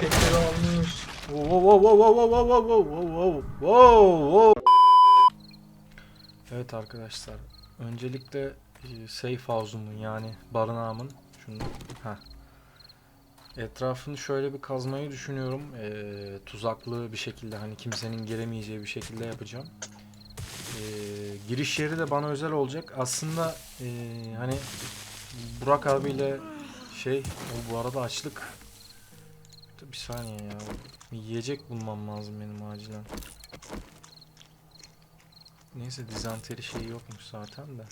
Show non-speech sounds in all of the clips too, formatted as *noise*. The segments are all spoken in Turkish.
Fişekleri almış. Wow wow wow wow wow wow wow wow wow wow. Evet arkadaşlar. Öncelikle e, safe house'umun yani barınağımın şunu ha etrafını şöyle bir kazmayı düşünüyorum. Ee, tuzaklı bir şekilde hani kimsenin giremeyeceği bir şekilde yapacağım. Ee, giriş yeri de bana özel olacak. Aslında e, hani Burak abiyle şey o bu arada açlık. Bir saniye ya. Yiyecek bulmam lazım benim acilen. Neyse dizanteri şeyi yokmuş zaten de.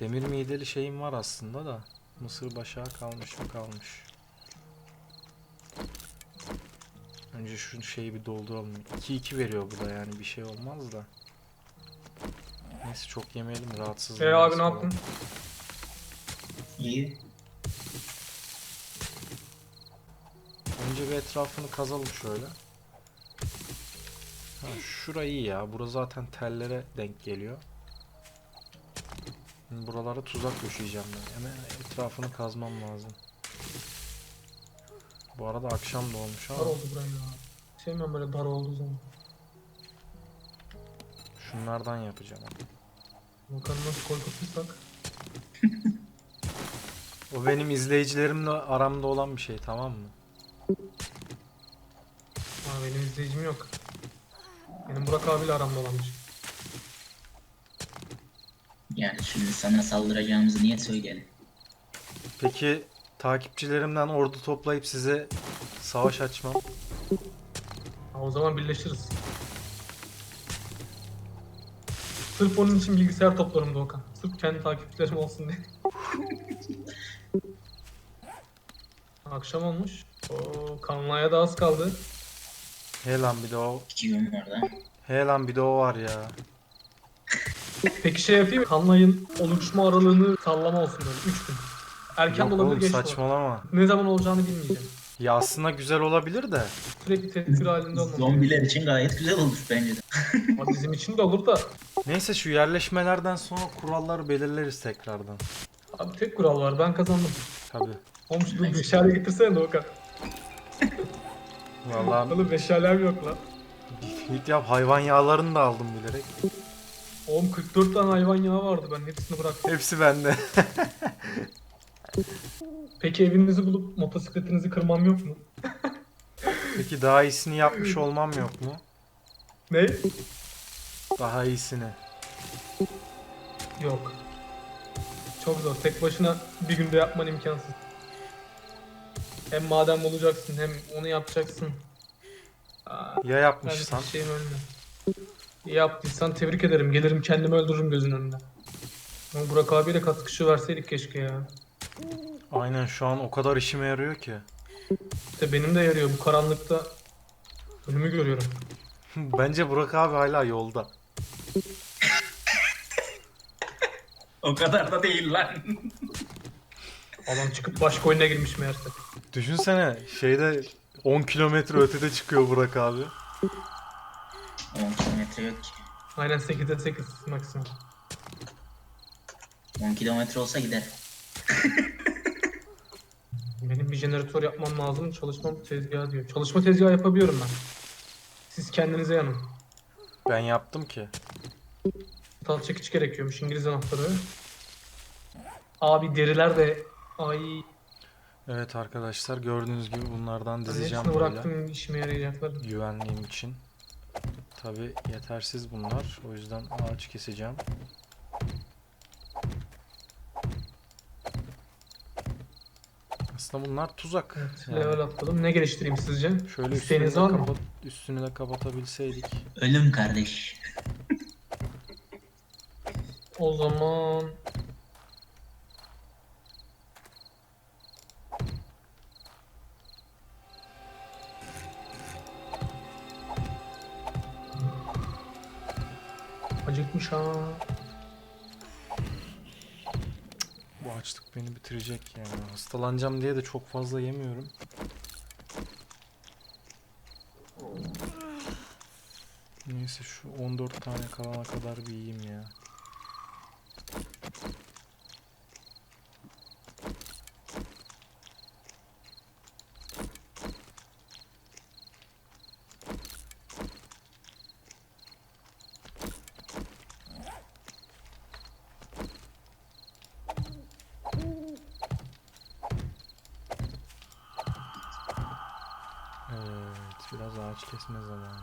Demir mideli şeyim var aslında da. Mısır başağı kalmış mı kalmış. Önce şu şeyi bir dolduralım. 2-2 veriyor bu da yani bir şey olmaz da. Neyse çok yemeyelim rahatsız. E abi ne yaptın? İyi. Önce bir etrafını kazalım şöyle. Ha, şurayı ya. Bura zaten tellere denk geliyor. Buralara tuzak döşeyeceğim ben. Hemen etrafını kazmam lazım. Bu arada akşam da olmuş Dar ama oldu buraya ya. Sevmiyorum böyle dar olduğu zaman. şunlardan yapacağım. Bakalım nasıl korkutursak. *laughs* O benim izleyicilerimle aramda olan bir şey tamam mı? Ha benim izleyicim yok. Benim Burak abiyle aramda olan bir şey. Yani şimdi sana saldıracağımızı niye söyleyelim? Peki takipçilerimden ordu toplayıp size savaş açmam. Ha, o zaman birleşiriz. Sırf onun için bilgisayar toplarım Doğukan. Sırf kendi takipçilerim olsun diye. *laughs* Akşam olmuş. O kanlaya da az kaldı. He lan bir de o. İki gün var da. He lan bir de o var ya. Peki şey yapayım mı? Kanlayın oluşma aralığını sallama olsun böyle 3 gün. Erken Yok de olabilir oğlum geç de olabilir. saçmalama. Ne zaman olacağını bilmeyeceğim. Ya aslında güzel olabilir de. Sürekli tedbir halinde olmam. Zombiler için gayet güzel olmuş bence de. Ama bizim için de olur da. Neyse şu yerleşmelerden sonra kuralları belirleriz tekrardan. Abi tek kural var ben kazandım. Tabi. Oğlum şu meşale getirsene Doğukan. Vallahi Oğlum meşalem yok lan. git yap hayvan yağlarını da aldım bilerek. Oğlum 44 tane hayvan yağı vardı ben hepsini bıraktım. Hepsi bende. *laughs* Peki evinizi bulup motosikletinizi kırmam yok mu? *laughs* Peki daha iyisini yapmış olmam yok mu? Ne? Daha iyisini. Yok. Çok zor. Tek başına bir günde yapman imkansız. Hem maden bulacaksın hem onu yapacaksın. Aa, Ya yapmışsan? ben şeyin önünde. İyi yaptıysan tebrik ederim. Gelirim kendimi öldürürüm gözün önünde. Ama Burak abiyle katkışı verseydik keşke ya. Aynen şu an o kadar işime yarıyor ki. İşte benim de yarıyor bu karanlıkta. Ölümü görüyorum. *laughs* Bence Burak abi hala yolda. O kadar da değil lan. Adam çıkıp başka oyuna girmiş meğerse. Düşünsene şeyde 10 kilometre ötede çıkıyor Burak abi. 10 kilometre yok ki. Aynen 8'e 8 maksimum. 10 kilometre olsa gider. *laughs* Benim bir jeneratör yapmam lazım. Çalışma tezgahı diyor. Çalışma tezgahı yapabiliyorum ben. Siz kendinize yanın. Ben yaptım ki. Tal çekiç gerekiyormuş İngiliz anahtarı. Abi deriler de ay Evet arkadaşlar gördüğünüz gibi bunlardan ben dizeceğim böyle. bıraktım işime yarayacaklar. Güvenliğim için. Tabi yetersiz bunlar. O yüzden ağaç keseceğim. Aslında bunlar tuzak. Evet, Yani level atladım. Ne geliştireyim sizce? Şöyle üstünü de, kapat, üstünü de kapatabilseydik. Ölüm kardeş. O zaman Acıkmış ha. Bu açlık beni bitirecek yani. Hastalanacağım diye de çok fazla yemiyorum. Neyse şu 14 tane kalana kadar bir yiyeyim ya. Evet, biraz ağaç kesme zamanı.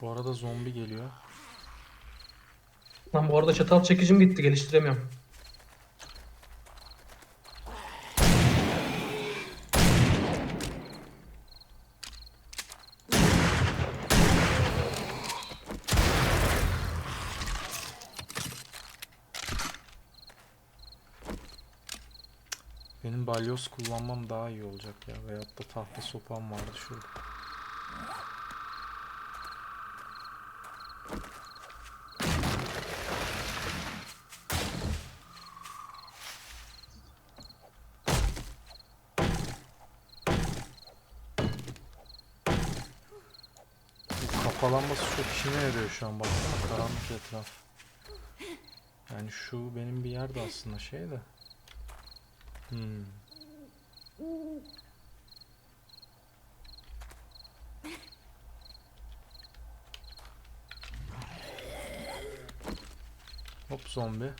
Bu arada zombi geliyor. Lan bu arada çatal çekicim gitti geliştiremiyorum. Benim balyoz kullanmam daha iyi olacak ya. Veyahut da tahta sopam vardı şurada. Bu kafalanması çok işime yarıyor şu an. Baksana karanlık etraf. Yani şu benim bir yerde aslında şey de. Hmm. Hop zombi.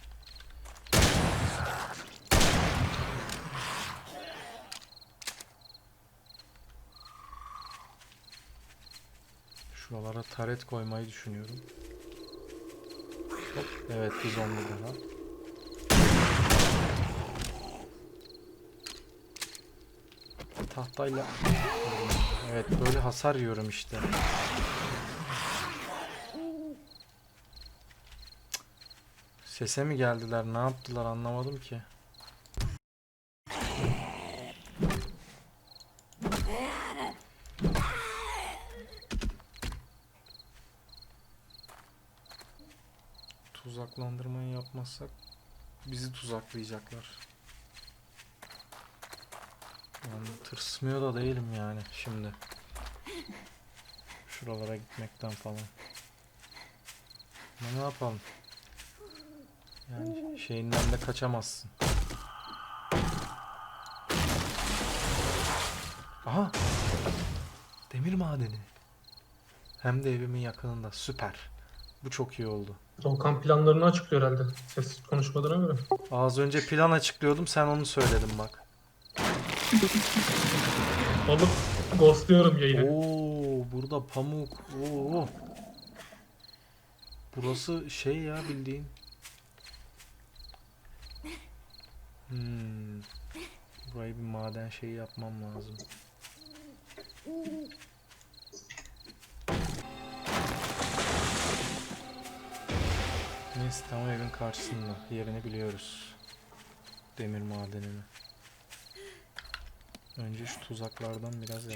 Şuralara taret koymayı düşünüyorum. Hop, evet bir zombi daha. Tahtayla. Evet böyle hasar yiyorum işte. Sese mi geldiler? Ne yaptılar anlamadım ki. Tuzaklandırmayı yapmazsak bizi tuzaklayacaklar. Yani tırsmıyor da değilim yani şimdi. Şuralara gitmekten falan. Ama ne yapalım? Yani şeyinden de kaçamazsın. Aha! Demir madeni. Hem de evimin yakınında. Süper. Bu çok iyi oldu. Volkan planlarını açıklıyor herhalde. Ses konuşmalarına göre. Az önce plan açıklıyordum sen onu söyledin bak. Alıp ghostluyorum yayını. Oo, burada pamuk. Oo. Burası şey ya bildiğin. Hmm. Burayı bir maden şeyi yapmam lazım. Neyse tam evin karşısında. Yerini biliyoruz. Demir madenini. Önce şu tuzaklardan biraz yapalım.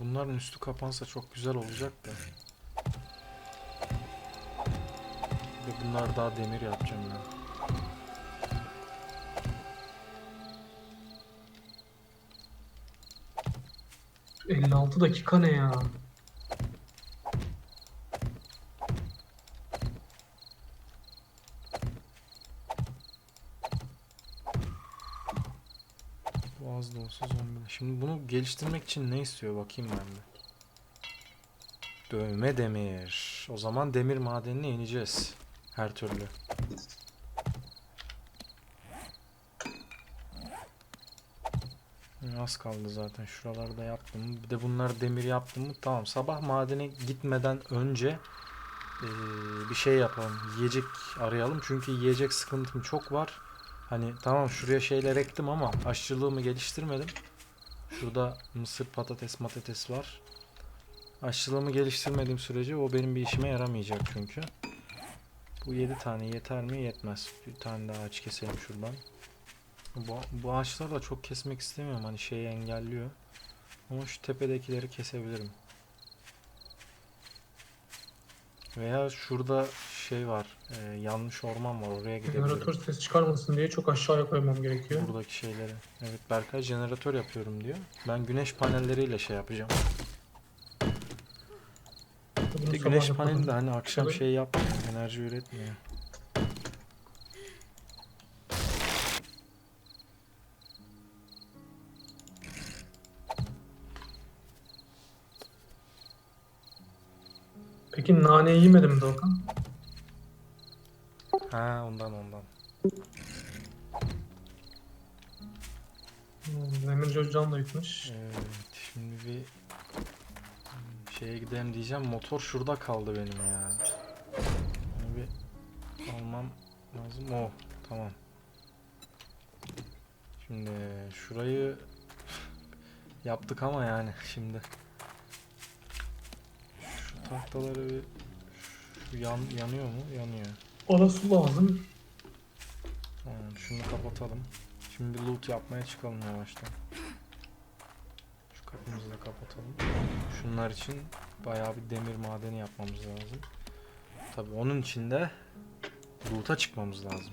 Bunların üstü kapansa çok güzel olacak da. Ve bunlar daha demir yapacağım ben. Cık, 56 dakika ne ya? Bu az da olsa zombi. Şimdi bunu geliştirmek için ne istiyor bakayım ben de. Dövme demir. O zaman demir madenine ineceğiz. Her türlü. Az kaldı zaten. Şuralarda yaptım. Bir de bunlar demir yaptım mı? Tamam. Sabah madene gitmeden önce eee, bir şey yapalım. Yiyecek arayalım. Çünkü yiyecek sıkıntım çok var. Hani tamam şuraya şeyler ektim ama aşçılığımı geliştirmedim. Şurada mısır, patates, matates var. Aşçılığımı geliştirmediğim sürece o benim bir işime yaramayacak çünkü. Bu 7 tane yeter mi? Yetmez. Bir tane daha ağaç keselim şuradan. Bu, bu ağaçları da çok kesmek istemiyorum. Hani şeyi engelliyor. Ama şu tepedekileri kesebilirim. Veya şurada şey var. e, yanlış orman var. Oraya Jeneratör gidebilirim. ses çıkarmasın diye çok aşağıya koymam gerekiyor. Buradaki şeyleri. Evet Berkay jeneratör yapıyorum diyor. Ben güneş panelleriyle şey yapacağım. Bunu Bir de sabah güneş paneli de hani akşam şey yapmıyor. Enerji üretmiyor. Peki naneyi yemedim mi Doğukan? Ha ondan ondan. Hmm, Emir da yutmuş. Evet şimdi bir şeye gidelim diyeceğim. Motor şurada kaldı benim ya. Lazım. O tamam. Şimdi şurayı *laughs* yaptık ama yani şimdi şu tahtaları bir şu yan, yanıyor mu? Yanıyor. Bana su lazım. Tamam, şunu kapatalım. Şimdi bir loot yapmaya çıkalım yavaştan. Şu kapımızı da kapatalım. Şunlar için bayağı bir demir madeni yapmamız lazım. Tabii onun için de loot'a çıkmamız lazım.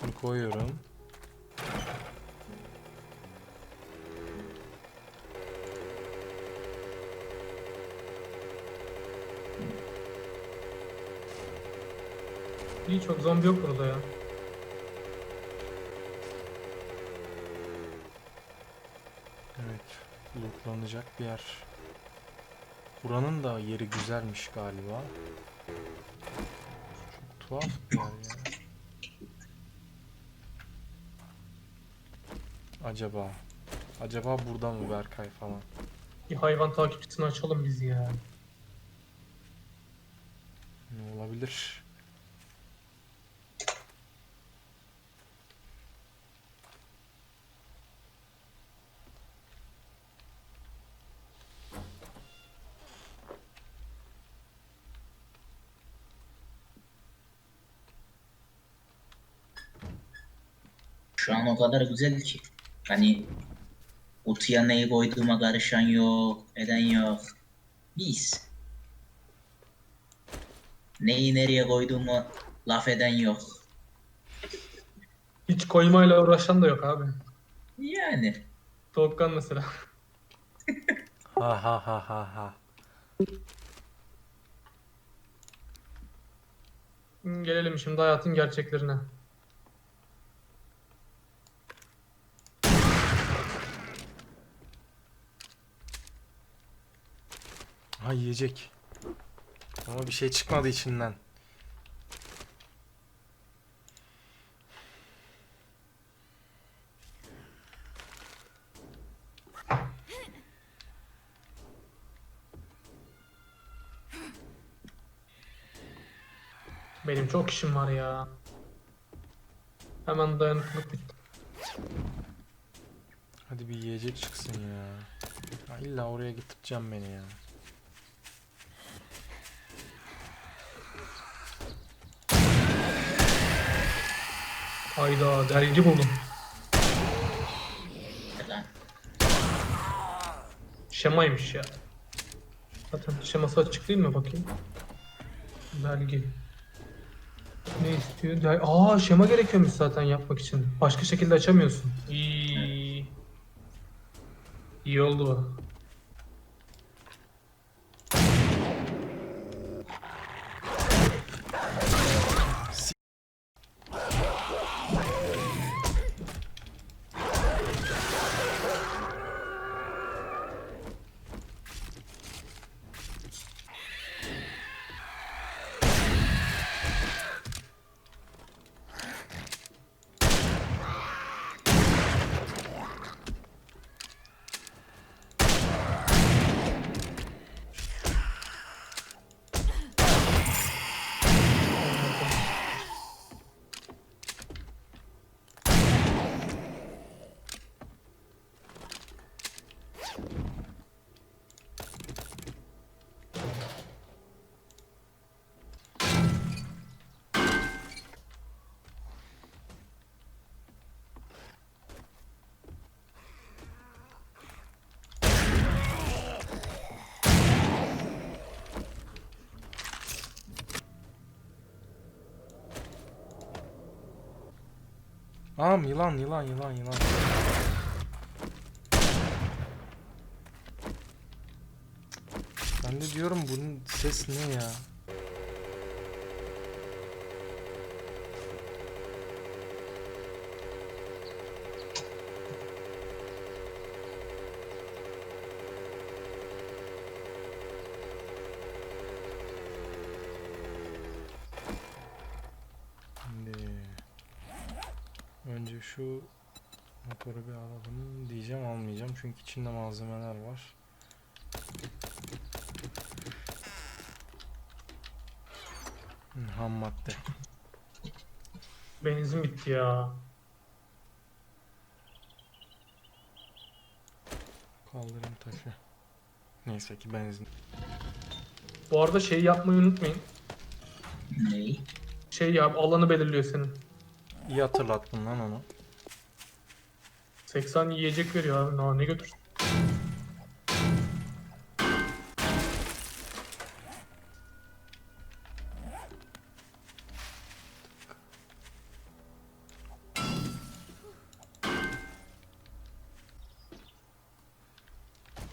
Şunu koyuyorum. İyi çok zombi yok burada ya. Evet, lootlanacak bir yer. Buranın da yeri güzelmiş galiba. Tuhaf bir yer ya. Acaba? Acaba burada mı Berkay falan? Bir hayvan takipçisini açalım biz ya. Ne olabilir? Şu an o kadar güzel ki. Hani kutuya neyi koyduğuma karışan yok, eden yok. Biz. Neyi nereye koyduğumu laf eden yok. Hiç koymayla uğraşan da yok abi. Yani. Doğukan mesela. Ha ha ha ha ha. Gelelim şimdi hayatın gerçeklerine. Ha yiyecek. Ama bir şey çıkmadı içinden. Benim çok işim var ya. Hemen dayanıklılık bitti. Hadi bir yiyecek çıksın ya. ya illa oraya getireceğim beni ya. Hayda dergi buldum. Şemaymış ya. Zaten şeması açık değil mi bakayım? Belge. Ne istiyor? Der- Aa şema gerekiyormuş zaten yapmak için. Başka şekilde açamıyorsun. İyi. İyi oldu. Aa yılan yılan yılan yılan. Ben de diyorum bunun ses ne ya? Önce şu motoru bir alalım diyeceğim almayacağım çünkü içinde malzemeler var. Hı, Ham madde. Benzin bitti ya. Kaldırım taşı. Neyse ki benzin. Bu arada şeyi yapmayı unutmayın. Ney? Şey ya alanı belirliyor senin. İyi hatırlattın lan onu. 80 yiyecek veriyor abi. Aa, ne götür.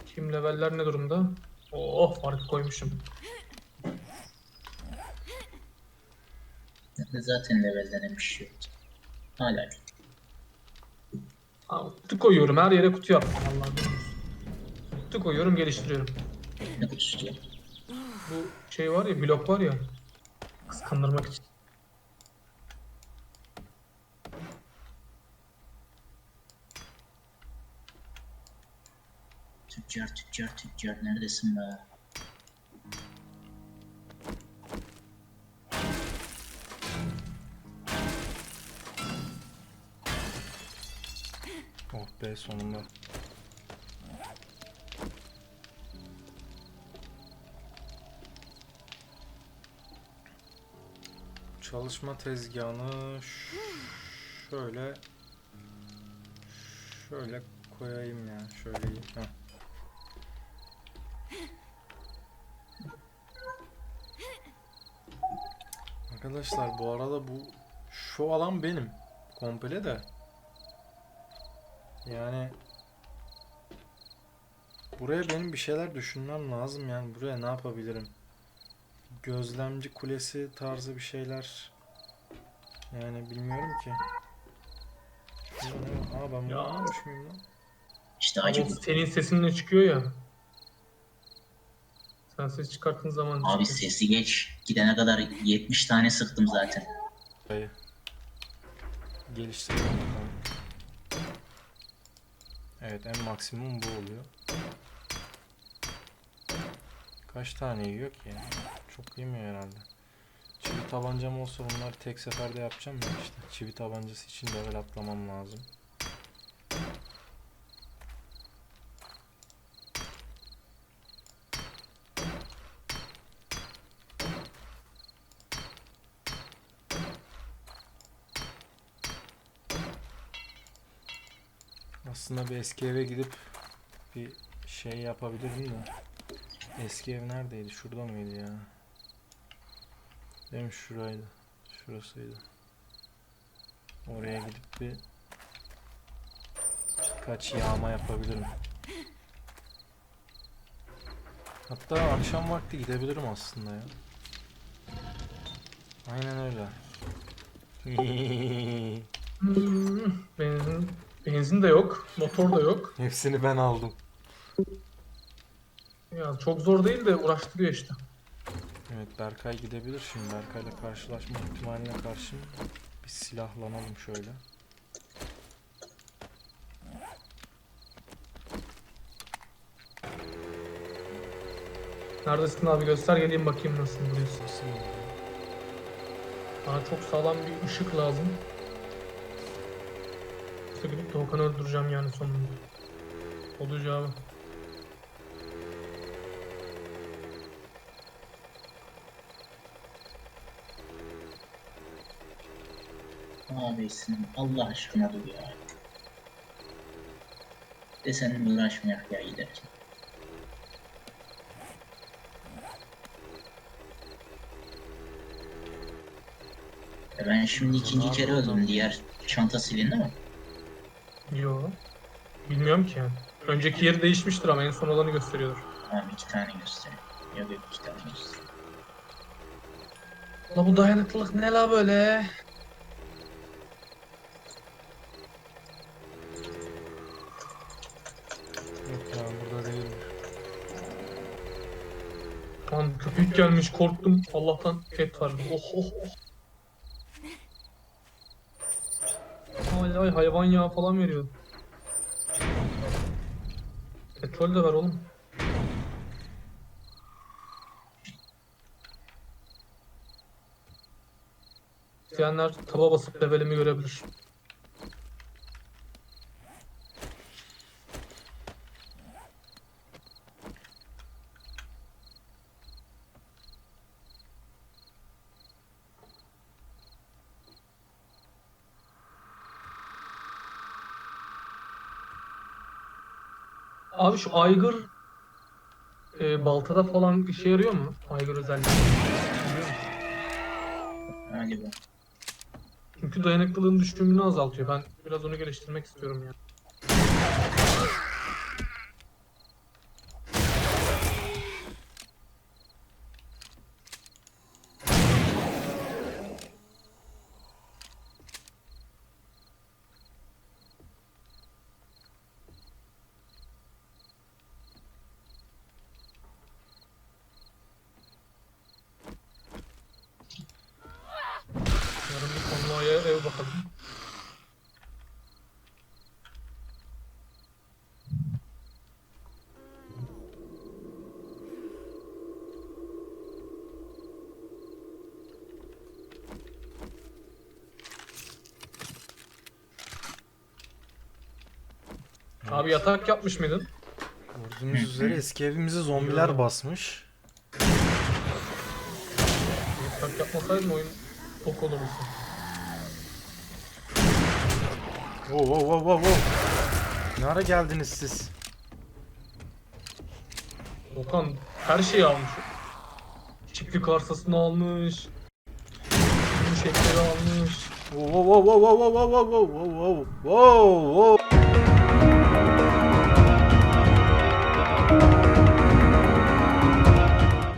Kim leveller ne durumda? Oh fark koymuşum. Zaten levelden bir şey yok. Hala kutu koyuyorum her yere kutu yaptım bilmiyorum. Kutu koyuyorum geliştiriyorum. Ne kutusu ya? Bu şey var ya blok var ya kıskandırmak için. Tüccar tüccar tüccar neredesin be? Be sonunda. Çalışma tezgahını şöyle şöyle koyayım ya şöyle iyi. Arkadaşlar bu arada bu şu alan benim komple de yani buraya benim bir şeyler düşünmem lazım yani buraya ne yapabilirim? Gözlemci kulesi tarzı bir şeyler yani bilmiyorum ki. Aa ben bunu Ya. almamış mıyım lan? İşte o senin sesinle çıkıyor ya. Sen ses çıkarttığın zaman Abi çıkıyor. sesi geç. Gidene kadar 70 tane sıktım zaten. Bakalım. Evet en maksimum bu oluyor. Kaç tane yiyor ki ya? Çok yemiyor herhalde. Çivi tabancam olsa bunları tek seferde yapacağım ya işte. Çivi tabancası için level atlamam lazım. Aslında bir eski eve gidip bir şey yapabilirim de. Eski ev neredeydi? Şurada mıydı ya? Değil mi? Şuraydı. Şurasıydı. Oraya gidip bir birkaç yağma yapabilirim. Hatta akşam vakti gidebilirim aslında ya. Aynen öyle. *laughs* *laughs* Benzin, benzin de yok, motor da yok. *laughs* Hepsini ben aldım. Ya çok zor değil de uğraştırıyor işte. Evet Berkay gidebilir şimdi. Berkay'la karşılaşma ihtimaline karşı bir silahlanalım şöyle. Neredesin abi göster geleyim bakayım nasıl mı? Bana çok sağlam bir ışık lazım. Yoksa gidip Doğukan'ı öldüreceğim yani sonunda. Olacağı. Abisin Allah aşkına dur ya. De seninle uğraşmayak ya giderken. Ben şimdi ikinci kere öldüm. Diğer çanta silindi mi? Yo. Bilmiyorum ki yani. Önceki yeri değişmiştir ama en son olanı gösteriyordur. Tamam iki tane gösteriyor. Yok yok iki tane gösteriyor. La bu dayanıklılık ne la böyle? Yok ya burada değil. Lan köpek gelmiş korktum. Allah'tan et var. Oh oh oh. Ay ay hayvan yağı falan veriyor. Petrol de ver oğlum. İsteyenler taba basıp levelimi görebilir. Abi şu aygır e, baltada falan işe yarıyor mu? Aygır özelliği. Musun? Galiba. Çünkü dayanıklılığın düştüğünü azaltıyor. Ben biraz onu geliştirmek istiyorum ya. Yarın bir konvoya ev bakalım. Abi yatak yapmış mıydın? Gördüğünüz üzere eski evimizi zombiler basmış. Yatak yapmasaydın oyun bok olurdu. Wow wow wow wow wow. Ne ara geldiniz siz? Okan her şeyi almış. Çiftlik arsasını almış. Bütün şekeri almış. Wow wow wow wow wow wow wow wow wow wow wow